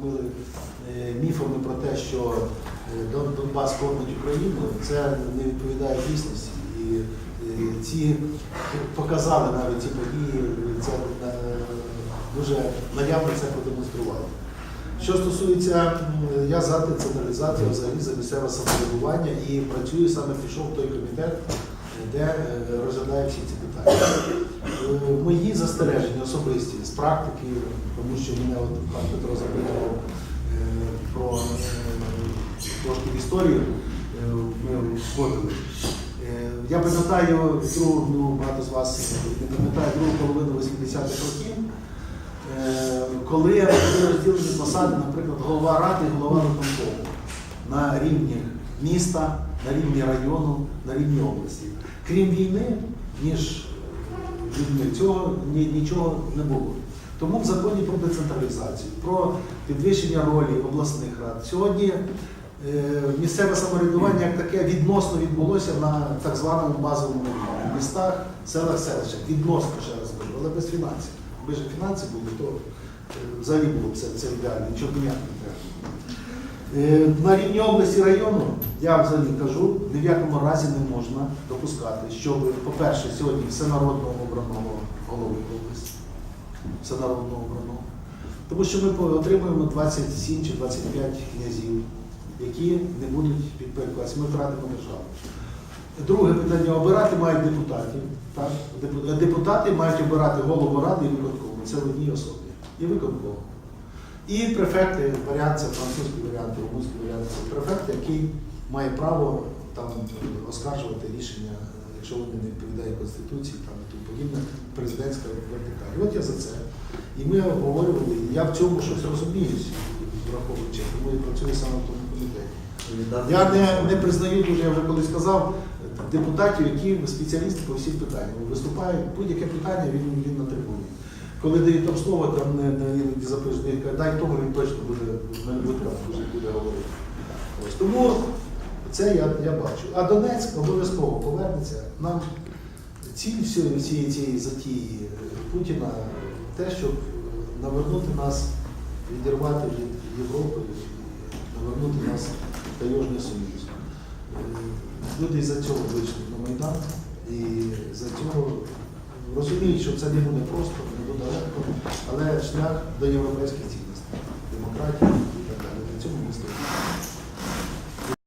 кормили е, міфами про те, що е, Донбас кормить Україну, це не відповідає дійсності. І е, ці показали навіть ці події, це дуже наявно це продемонструвало. Що стосується, я за децентралізацію, взагалі за місцеве самоврядування і працюю саме пішов в той комітет, де е, розглядає всі ці питання. Е, Мої застереження особисті з практики, тому що мене от пан Петро запитував е, про трошки в історію, ми входили. Я пам'ятаю другу, ну багато з вас не пам'ятаю другу половину 80-х років, коли розділені посади, наприклад, голова ради і голова виконкому на рівні міста, на рівні району, на рівні області. Крім війни, ніж людьми цього ні- нічого не було. Тому в законі про децентралізацію, про підвищення ролі обласних рад. Сьогодні е, місцеве самоврядування як таке відносно відбулося на так званому базовому рівні. В містах, селах, селищах. Відносно, ще раз кажу, але без фінансів. Аби ж фінанси були, то е, взагалі було б це, це ідеально, нічого міняти не треба. Е, На рівні області району я взагалі кажу, ні в якому разі не можна допускати, щоб, по-перше, сьогодні всенародного обраного голови області, всенародного обраного. Тому що ми отримуємо 27 чи 25 князів, які не будуть підпорядкуватися. Ми втратимо державу. Друге питання обирати мають депутатів. Так? Депутати мають обирати голову ради і виконкому. Це в одній особі. І виконкому. І префекти, варіант, це французький варіант, румунський варіант, це префект, який має право там оскаржувати рішення, якщо вони не відповідають Конституції там, і тому подібне, президентська вертикаль. От я за це. І ми обговорювали, і я в цьому щось розуміюсь, враховуючи, тому і працюю саме в тому комітеті. Я не, не признаю дуже, я вже колись сказав, депутатів, які спеціалісти по всіх питаннях. Виступають будь-яке питання, він, він на трибуні. Коли дають слово, там не, не іноді запишуть, кажуть, дай тому він точно буде на будь-яка буде, буде говорити. Ось тому це я, я бачу. А Донецьк обов'язково повернеться. Нам ціль всієї цієї затії е, Путіна те, щоб навернути нас, відірвати від Європи, навернути нас в Таєжний Союз. Е, Люди за цього вийшли на Майдан і за цього розуміють, що це не буде просто, не буде легко, але шлях до європейських цінностей, демократії,